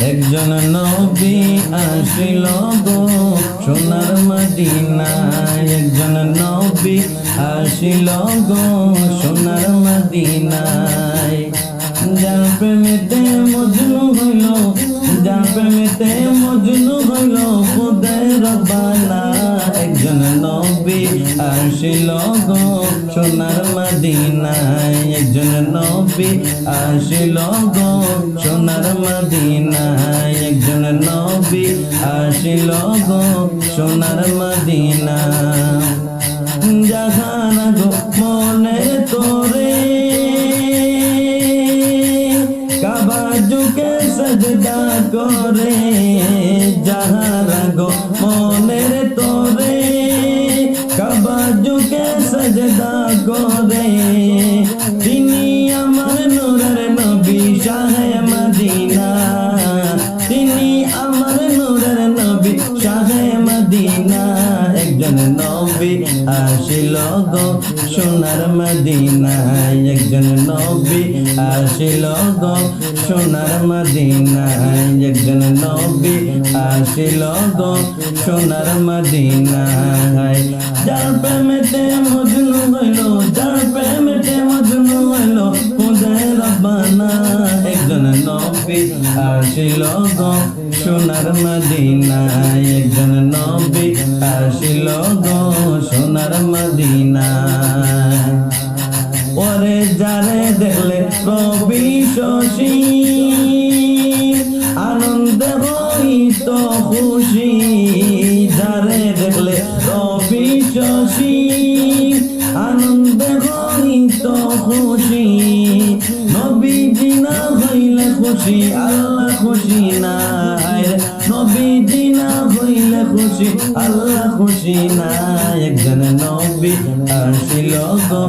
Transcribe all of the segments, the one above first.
একজন নবী আসিল গো সোনার মদিনায়। একজন নবী আসিল গো সোনার মদিনায়। যার প্রেমেতে মজনু হইল, যার প্রেমেতে মজনু হইল খুদের রব্বানা একজন নবী আসিল গো সোনার মদিনায়। একজন নবী আসিল গো সোনার মদিনায়। একজন নবী আসিল গো সোনার মদিনা জাহান গো মনে তোরে। কাবা যুগে সজদা করে। একজন নবী আসিল গো সোনার মদিনায়। একজন নবী আসিল গো সোনার মদিনায়। একজন নবী আসিল গো সোনার মদিনায়। যার প্রেমেতে মজনু আসিল গো সোনার মদিনায়, একজন নবী আসিল গো সোনার মদিনায়। ওরে যারে দেখলে রবি শশী, আনন্দ হইত খুশি। যারে দেখলে রবি শশী, আনন্দ হইত খুশি। খুশি আল্লাহ খুশি না নবীজি না হইলে খুশি, আল্লাহ খুশি না। একজন নবী আসিল গো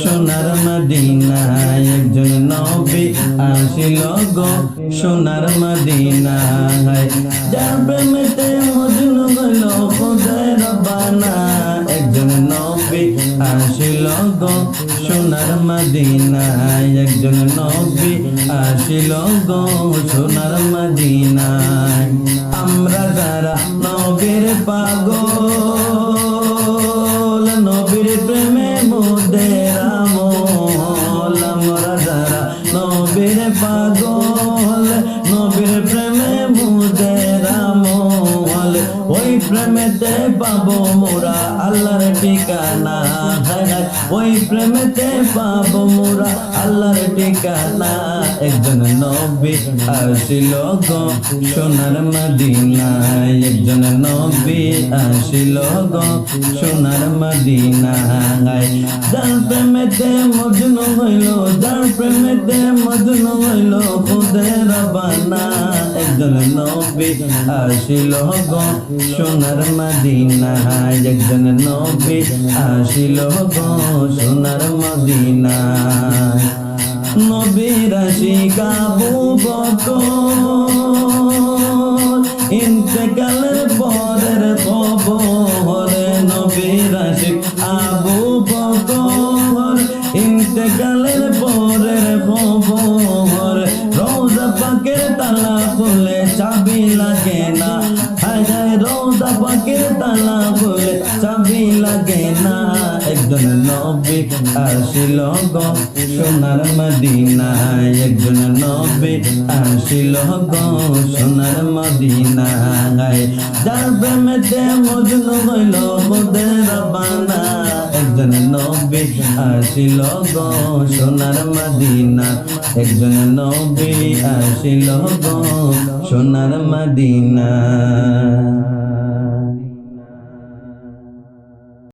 সোনার মদিনায়। একজন নবী আসিল গো সোনার মদিনায়। যার প্রেমেতে মজনু হইল খোদায় রব্বানা। একজন নবী আসিল গো সোনার মদিনায়। একজন নবী আসিল গো সোনার মদিনায়। আমরা যারা নবীর পাগল প্রেমেতে পাবো মোরা, আল্লাহর ঠিকানা হায় হায় ওই প্রেমেতে পাবো মোরা, আল্লাহর ঠিকানা। একজন নবী আসিল গো সোনার মদিনায়। একজন নবী আসিল গো সোনার মদিনায়। যার প্রেমেতে মজনু হইল, যার প্রেমেতে মজনু হইল খুদের রবানা। একজন নবী আসিল গো সোনার মদিনায় একজন নবী আসিল গো সোনার মদিনায় নবীর শিকাবু বকর ইন্তেকালের পরের খবর তালা খুলে চাবি লাগে না। একজন নবী আসিল গো সোনার মদিনায়। একজন নবী আসিল গো সোনার মদিনায়। যার প্রেমেতে মজনু হইল মোদের রবানা একজন নবী আসিল গো সোনার মদিনা। একজন নবী আসিল গো সোনার মদিনা।